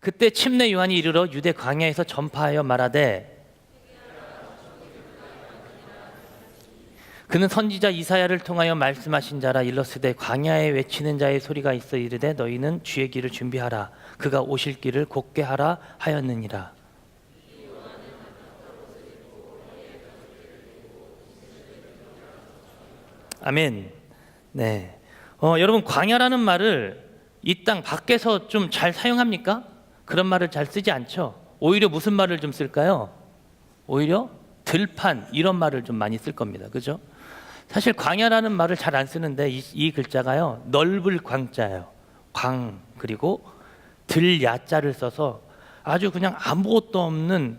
그때 침례 요한이 이르러 유대 광야에서 전파하여 말하되 그는 선지자 이사야를 통하여 말씀하신 자라 일러스되 광야에 외치는 자의 소리가 있어 이르되 너희는 주의 길을 준비하라 그가 오실 길을 곧게 하라 하였느니라 아멘. 네. 어, 여러분 광야라는 말을 이 땅 밖에서 좀 잘 사용합니까? 그런 말을 잘 쓰지 않죠. 오히려 무슨 말을 좀 쓸까요? 오히려 들판 이런 말을 좀 많이 쓸 겁니다. 그죠? 사실 광야라는 말을 잘 안 쓰는데 이, 이 글자가요. 넓을 광자예요. 광 그리고 들 야자를 써서 아주 그냥 아무것도 없는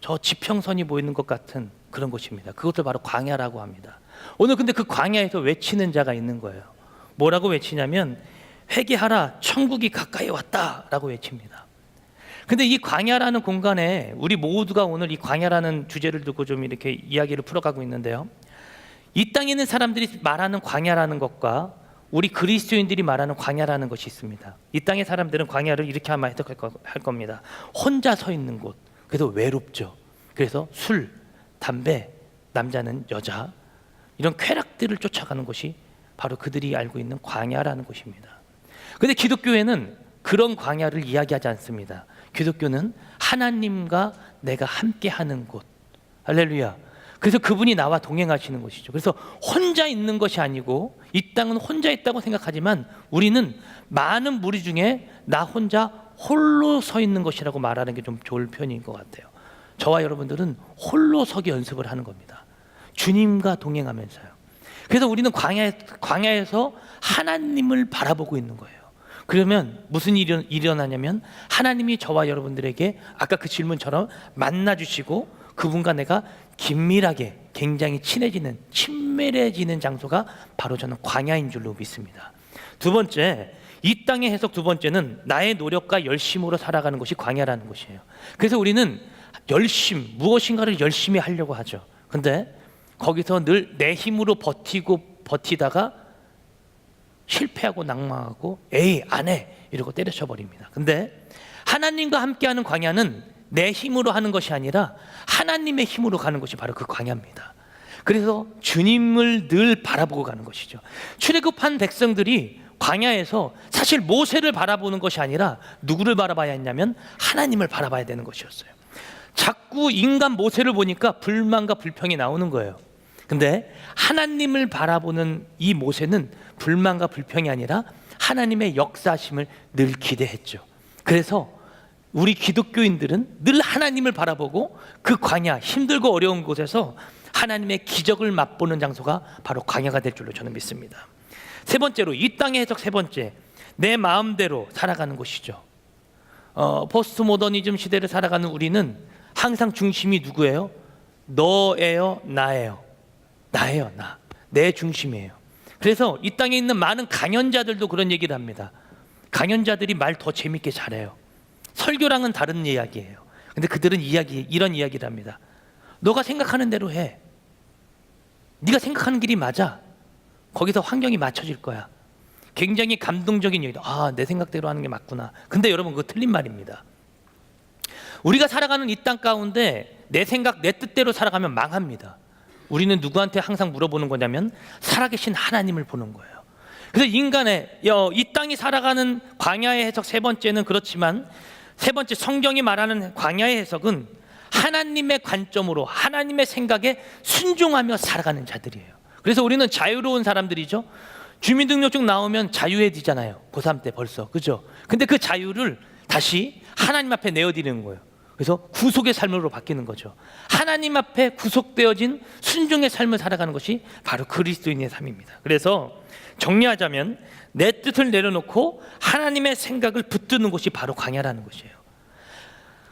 저 지평선이 보이는 것 같은 그런 곳입니다. 그것을 바로 광야라고 합니다. 오늘 근데 그 광야에서 외치는 자가 있는 거예요. 뭐라고 외치냐면 회개하라 천국이 가까이 왔다라고 외칩니다. 근데 이 광야라는 공간에 우리 모두가 오늘 이 광야라는 주제를 두고 좀 이렇게 이야기를 풀어가고 있는데요. 이 땅에 있는 사람들이 말하는 광야라는 것과 우리 그리스도인들이 말하는 광야라는 것이 있습니다. 이 땅의 사람들은 광야를 이렇게 아마 해석할 겁니다. 혼자 서 있는 곳. 그래서 외롭죠. 그래서 술, 담배, 남자는 여자 이런 쾌락들을 쫓아가는 곳이 바로 그들이 알고 있는 광야라는 곳입니다. 근데 기독교회는 그런 광야를 이야기하지 않습니다. 기독교는 하나님과 내가 함께 하는 곳. 할렐루야. 그래서 그분이 나와 동행하시는 것이죠. 그래서 혼자 있는 것이 아니고 이 땅은 혼자 있다고 생각하지만 우리는 많은 무리 중에 나 혼자 홀로 서 있는 것이라고 말하는 게 좀 좋을 편인 것 같아요. 저와 여러분들은 홀로 서기 연습을 하는 겁니다. 주님과 동행하면서요. 그래서 우리는 광야, 광야에서 하나님을 바라보고 있는 거예요. 그러면 무슨 일이 일어- 일어나냐면 하나님이 저와 여러분들에게 아까 그 질문처럼 만나 주시고 그분과 내가 긴밀하게 굉장히 친해지는 친밀해지는 장소가 바로 저는 광야인 줄로 믿습니다. 두 번째 이 땅의 해석 두 번째는 나의 노력과 열심으로 살아가는 것이 광야라는 것이에요. 그래서 우리는 열심 무엇인가를 열심히 하려고 하죠. 근데 거기서 늘 내 힘으로 버티고 버티다가 실패하고 낭망하고 에이 안 해 이러고 때려쳐 버립니다. 근데 하나님과 함께하는 광야는 내 힘으로 하는 것이 아니라 하나님의 힘으로 가는 것이 바로 그 광야입니다. 그래서 주님을 늘 바라보고 가는 것이죠. 출애굽한 백성들이 광야에서 사실 모세를 바라보는 것이 아니라 누구를 바라봐야 했냐면 하나님을 바라봐야 되는 것이었어요. 자꾸 인간 모세를 보니까 불만과 불평이 나오는 거예요. 근데 하나님을 바라보는 이 모세는 불만과 불평이 아니라 하나님의 역사심을 늘 기대했죠. 그래서 우리 기독교인들은 늘 하나님을 바라보고 그 광야 힘들고 어려운 곳에서 하나님의 기적을 맛보는 장소가 바로 광야가 될 줄로 저는 믿습니다. 세 번째로 이 땅의 해석 세 번째 내 마음대로 살아가는 곳이죠. 어, 포스트 모더니즘 시대를 살아가는 우리는 항상 중심이 누구예요? 너예요, 나예요. 나예요, 나. 내 중심이에요. 그래서 이 땅에 있는 많은 강연자들도 그런 얘기를 합니다. 강연자들이 말 더 재밌게 잘해요. 설교랑은 다른 이야기예요. 근데 그들은 이야기 이런 이야기를 합니다. 너가 생각하는 대로 해. 네가 생각하는 길이 맞아. 거기서 환경이 맞춰질 거야. 굉장히 감동적인 얘기다. 아, 내 생각대로 하는 게 맞구나. 근데 여러분 그거 틀린 말입니다. 우리가 살아가는 이 땅 가운데 내 생각, 내 뜻대로 살아가면 망합니다. 우리는 누구한테 항상 물어보는 거냐면 살아계신 하나님을 보는 거예요. 그래서 인간의 여, 이 땅이 살아가는 광야의 해석 세 번째는 그렇지만 세 번째 성경이 말하는 광야의 해석은 하나님의 관점으로 하나님의 생각에 순종하며 살아가는 자들이에요. 그래서 우리는 자유로운 사람들이죠. 주민등록증 나오면 자유해지잖아요. 고3 때 벌써. 그죠? 근데 그 자유를 다시 하나님 앞에 내어드리는 거예요. 그래서 구속의 삶으로 바뀌는 거죠. 하나님 앞에 구속되어진 순종의 삶을 살아가는 것이 바로 그리스도인의 삶입니다. 그래서 정리하자면 내 뜻을 내려놓고 하나님의 생각을 붙드는 것이 바로 광야라는 것이에요.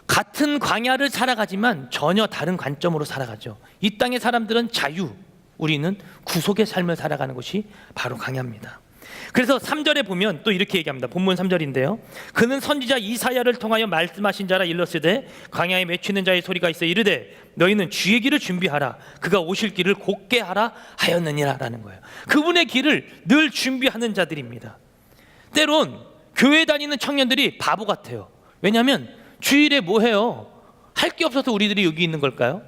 같은 광야를 살아가지만 전혀 다른 관점으로 살아가죠. 이 땅의 사람들은 자유, 우리는 구속의 삶을 살아가는 것이 바로 광야입니다. 그래서 3절에 보면 또 이렇게 얘기합니다. 본문 3절인데요. 그는 선지자 이사야를 통하여 말씀하신 자라 일렀으되 광야에 맺히는 자의 소리가 있어 이르되 너희는 주의 길을 준비하라 그가 오실 길을 곧게 하라 하였느니라라는 거예요. 그분의 길을 늘 준비하는 자들입니다. 때론 교회 다니는 청년들이 바보 같아요. 왜냐하면 주일에 뭐 해요? 할 게 없어서 우리들이 여기 있는 걸까요?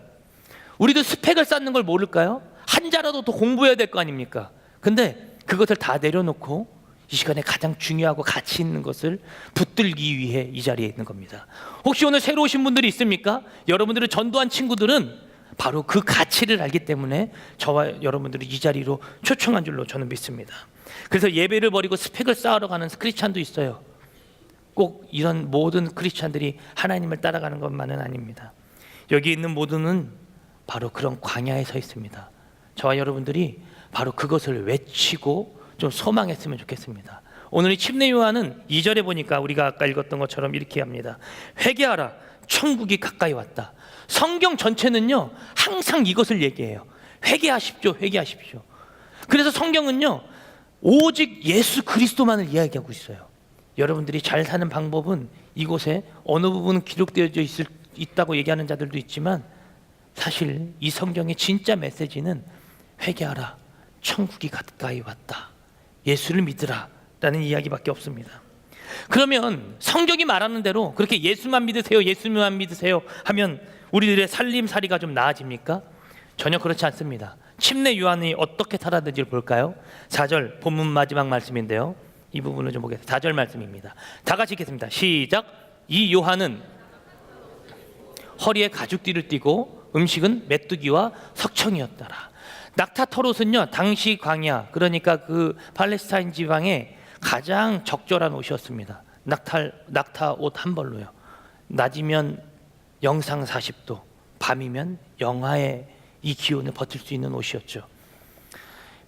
우리도 스펙을 쌓는 걸 모를까요? 한 자라도 더 공부해야 될 거 아닙니까? 근데 그것을 다 내려놓고 이 시간에 가장 중요하고 가치 있는 것을 붙들기 위해 이 자리에 있는 겁니다. 혹시 오늘 새로 오신 분들이 있습니까? 여러분들을 전도한 친구들은 바로 그 가치를 알기 때문에 저와 여러분들을 이 자리로 초청한 줄로 저는 믿습니다. 그래서 예배를 버리고 스펙을 쌓으러 가는 크리스찬도 있어요. 꼭 이런 모든 크리스찬들이 하나님을 따라가는 것만은 아닙니다. 여기 있는 모두는 바로 그런 광야에 서 있습니다. 저와 여러분들이 바로 그것을 외치고 좀 소망했으면 좋겠습니다. 오늘 이 침례 요한은 2절에 보니까 우리가 아까 읽었던 것처럼 이렇게 합니다. 회개하라. 천국이 가까이 왔다. 성경 전체는요. 항상 이것을 얘기해요. 회개하십시오. 회개하십시오. 그래서 성경은요. 오직 예수 그리스도만을 이야기하고 있어요. 여러분들이 잘 사는 방법은 이곳에 어느 부분은 기록되어져 있을, 있다고 얘기하는 자들도 있지만 사실 이 성경의 진짜 메시지는 회개하라. 천국이 가까이 왔다. 예수를 믿으라. 라는 이야기밖에 없습니다. 그러면 성경이 말하는 대로 그렇게 예수만 믿으세요. 예수만 믿으세요. 하면 우리들의 살림살이가 좀 나아집니까? 전혀 그렇지 않습니다. 침례 요한이 어떻게 살았는지를 볼까요? 4절 본문 마지막 말씀인데요. 이 부분을 좀 보겠습니다. 4절 말씀입니다. 다 같이 읽겠습니다. 시작. 이 요한은 허리에 가죽띠를 띠고 음식은 메뚜기와 석청이었더라. 낙타토롯은요 당시 광야 그러니까 그 팔레스타인 지방에 가장 적절한 옷이었습니다. 낙타 낙타 옷 한 벌로요. 낮이면 영상 40도, 밤이면 영하의 이 기온을 버틸 수 있는 옷이었죠.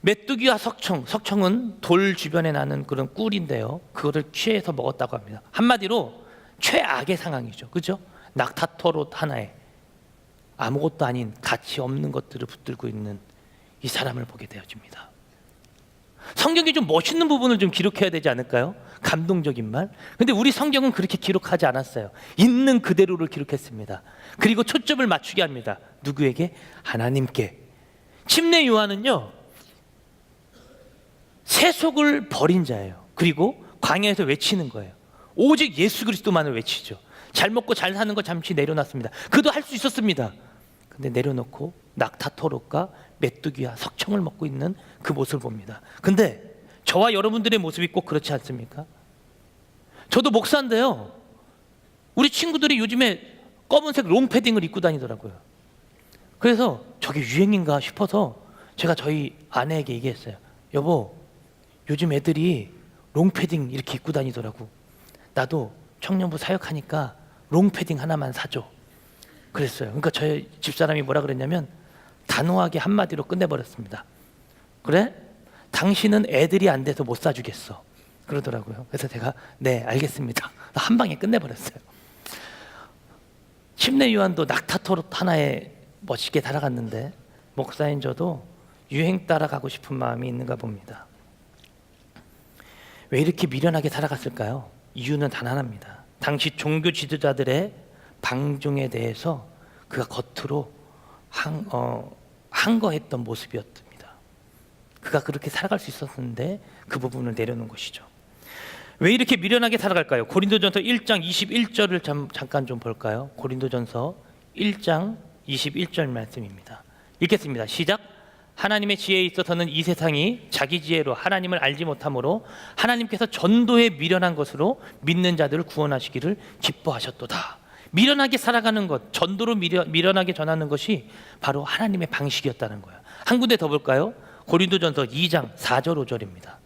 메뚜기와 석청, 석청은 돌 주변에 나는 그런 꿀인데요. 그거를 취해서 먹었다고 합니다. 한마디로 최악의 상황이죠. 그죠? 낙타토롯 하나에 아무것도 아닌 가치 없는 것들을 붙들고 있는 이 사람을 보게 되어집니다. 성경이 좀 멋있는 부분을 좀 기록해야 되지 않을까요? 감동적인 말. 근데 우리 성경은 그렇게 기록하지 않았어요. 있는 그대로를 기록했습니다. 그리고 초점을 맞추게 합니다. 누구에게? 하나님께. 침례 요한은요. 세속을 버린 자예요. 그리고 광야에서 외치는 거예요. 오직 예수 그리스도만을 외치죠. 잘 먹고 잘 사는 거 잠시 내려놨습니다. 그도 할 수 있었습니다. 근데 내려놓고 낙타 토록과 메뚜기와 석청을 먹고 있는 그 모습을 봅니다. 근데 저와 여러분들의 모습이 꼭 그렇지 않습니까? 저도 목사인데요. 우리 친구들이 요즘에 검은색 롱패딩을 입고 다니더라고요. 그래서 저게 유행인가 싶어서 제가 저희 아내에게 얘기했어요. 여보, 요즘 애들이 롱패딩 이렇게 입고 다니더라고. 나도 청년부 사역하니까 롱패딩 하나만 사줘. 그랬어요. 그러니까 저희 집사람이 뭐라 그랬냐면 단호하게 한마디로 끝내버렸습니다. 그래? 당신은 애들이 안 돼서 못 사주겠어. 그러더라고요. 그래서 제가 네 알겠습니다. 한 방에 끝내버렸어요. 침례 요한도 낙타토롯 하나에 멋있게 살아갔는데 목사인 저도 유행 따라가고 싶은 마음이 있는가 봅니다. 왜 이렇게 미련하게 살아갔을까요? 이유는 단 하나입니다. 당시 종교 지도자들의 방종에 대해서 그가 겉으로 한, 어, 한거했던 모습이었습니다. 그가 그렇게 살아갈 수 있었는데 그 부분을 내려놓은 것이죠. 왜 이렇게 미련하게 살아갈까요? 고린도전서 1장 21절을 잠, 잠깐 좀 볼까요? 고린도전서 1장 21절 말씀입니다. 읽겠습니다. 시작. 하나님의 지혜에 있어서는 이 세상이 자기 지혜로 하나님을 알지 못하므로 하나님께서 전도에 미련한 것으로 믿는 자들을 구원하시기를 기뻐하셨도다. 미련하게 살아가는 것, 전도로 미련, 미련 하게 전하는 것이 바로 하나님의 방식이었다는 거예요. 한 군데 더 볼까요? 고린도전서 2장 4절 5절입니다.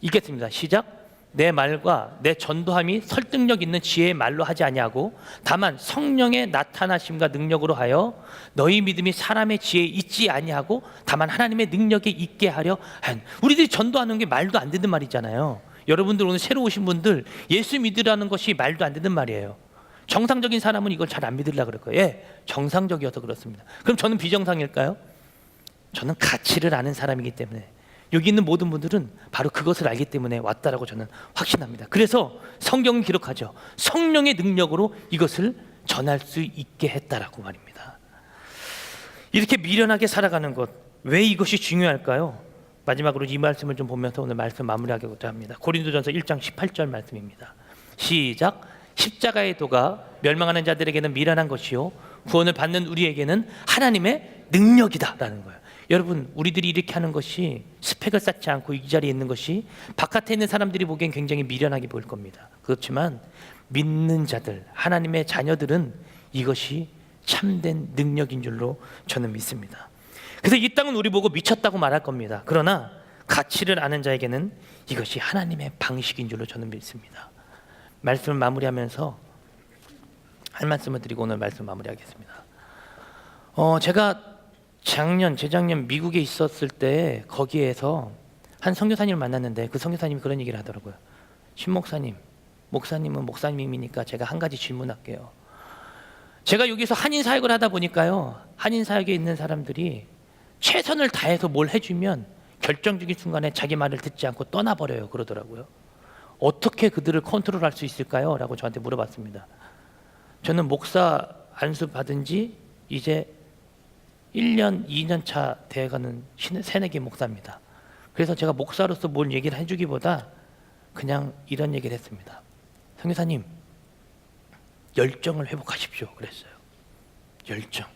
읽겠습니다. 시작. 내 말과 내 전도함이 설득력 있는 지혜의 말로 하지 아니하고 다만 성령의 나타나심과 능력으로 하여 너희 믿음이 사람의 지혜에 있지 아니하고 다만 하나님의 능력에 있게 하려 한 우리들이 전도하는 게 말도 안 되는 말이잖아요. 여러분들 오늘 새로 오신 분들 예수 믿으라는 것이 말도 안 되는 말이에요. 정상적인 사람은 이걸 잘 안 믿으려 그럴 거예요. 예, 정상적이어서 그렇습니다. 그럼 저는 비정상일까요? 저는 가치를 아는 사람이기 때문에 여기 있는 모든 분들은 바로 그것을 알기 때문에 왔다라고 저는 확신합니다. 그래서 성경은 기록하죠. 성령의 능력으로 이것을 전할 수 있게 했다라고 말입니다. 이렇게 미련하게 살아가는 것, 왜 이것이 중요할까요? 마지막으로 이 말씀을 좀 보면서 오늘 말씀 마무리하고자 합니다. 고린도전서 1장 18절 말씀입니다. 시작. 십자가의 도가 멸망하는 자들에게는 미련한 것이요 구원을 받는 우리에게는 하나님의 능력이다라는 거예요. 여러분, 우리들이 이렇게 하는 것이 스펙을 쌓지 않고 이 자리에 있는 것이 바깥에 있는 사람들이 보기엔 굉장히 미련하게 보일 겁니다. 그렇지만 믿는 자들, 하나님의 자녀들은 이것이 참된 능력인 줄로 저는 믿습니다. 그래서 이 땅은 우리 보고 미쳤다고 말할 겁니다. 그러나 가치를 아는 자에게는 이것이 하나님의 방식인 줄로 저는 믿습니다. 말씀을 마무리하면서 할 말씀을 드리고 오늘 말씀 마무리하겠습니다. 어, 제가 작년, 재작년 미국에 있었을 때 거기에서 한 선교사님을 만났는데 그 선교사님이 그런 얘기를 하더라고요. 신 목사님, 목사님은 목사님이니까 제가 한 가지 질문할게요. 제가 여기서 한인 사역을 하다 보니까요, 한인 사역에 있는 사람들이 최선을 다해서 뭘 해주면 결정적인 순간에 자기 말을 듣지 않고 떠나버려요. 그러더라고요. 어떻게 그들을 컨트롤할 수 있을까요? 라고 저한테 물어봤습니다. 저는 목사 안수 받은 지 이제 1년, 2년 차 돼가는 신- 새내기 목사입니다. 그래서 제가 목사로서 뭘 얘기를 해주기보다 그냥 이런 얘기를 했습니다. 성교사님, 열정을 회복하십시오. 그랬어요. 열정.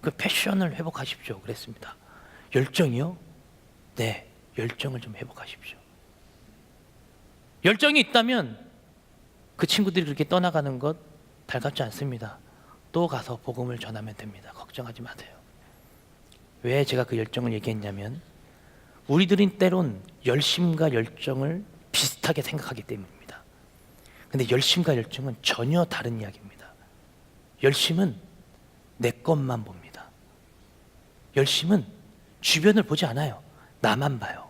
그 패션을 회복하십시오. 그랬습니다. 열정이요? 네, 열정을 좀 회복하십시오. 열정이 있다면 그 친구들이 그렇게 떠나가는 것 달갑지 않습니다. 또 가서 복음을 전하면 됩니다. 걱정하지 마세요. 왜 제가 그 열정을 얘기했냐면 우리들은 때론 열심과 열정을 비슷하게 생각하기 때문입니다. 근데 열심과 열정은 전혀 다른 이야기입니다. 열심은 내 것만 봅니다. 열심은 주변을 보지 않아요. 나만 봐요.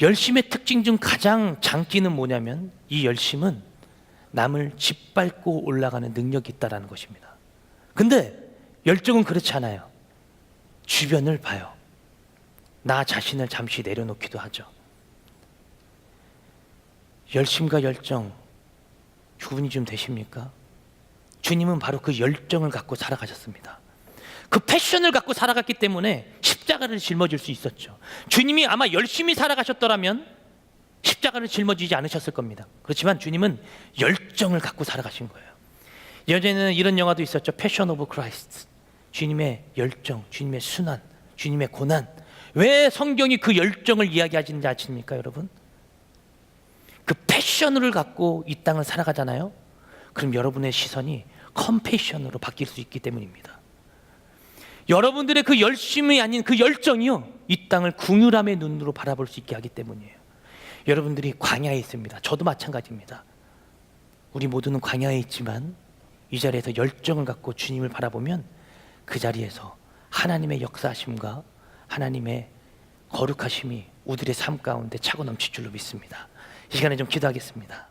열심의 특징 중 가장 장기는 뭐냐면 이 열심은 남을 짓밟고 올라가는 능력이 있다라는 것입니다. 근데 열정은 그렇지 않아요. 주변을 봐요. 나 자신을 잠시 내려놓기도 하죠. 열심과 열정 구분이 좀 되십니까? 주님은 바로 그 열정을 갖고 살아가셨습니다. 그 패션을 갖고 살아갔기 때문에 십자가를 짊어질 수 있었죠. 주님이 아마 열심히 살아가셨더라면 십자가를 짊어지지 않으셨을 겁니다. 그렇지만 주님은 열정을 갖고 살아가신 거예요. 예전에는 이런 영화도 있었죠. 패션 오브 크라이스트. 주님의 열정, 주님의 순환, 주님의 고난. 왜 성경이 그 열정을 이야기하시는지 아십니까, 여러분? 그 패션을 갖고 이 땅을 살아가잖아요. 그럼 여러분의 시선이 컴패션으로 바뀔 수 있기 때문입니다. 여러분들의 그 열심이 아닌 그 열정이요. 이 땅을 궁유람의 눈으로 바라볼 수 있게 하기 때문이에요. 여러분들이 광야에 있습니다. 저도 마찬가지입니다. 우리 모두는 광야에 있지만 이 자리에서 열정을 갖고 주님을 바라보면 그 자리에서 하나님의 역사하심과 하나님의 거룩하심이 우리의 삶 가운데 차고 넘칠 줄로 믿습니다. 이 시간에 좀 기도하겠습니다.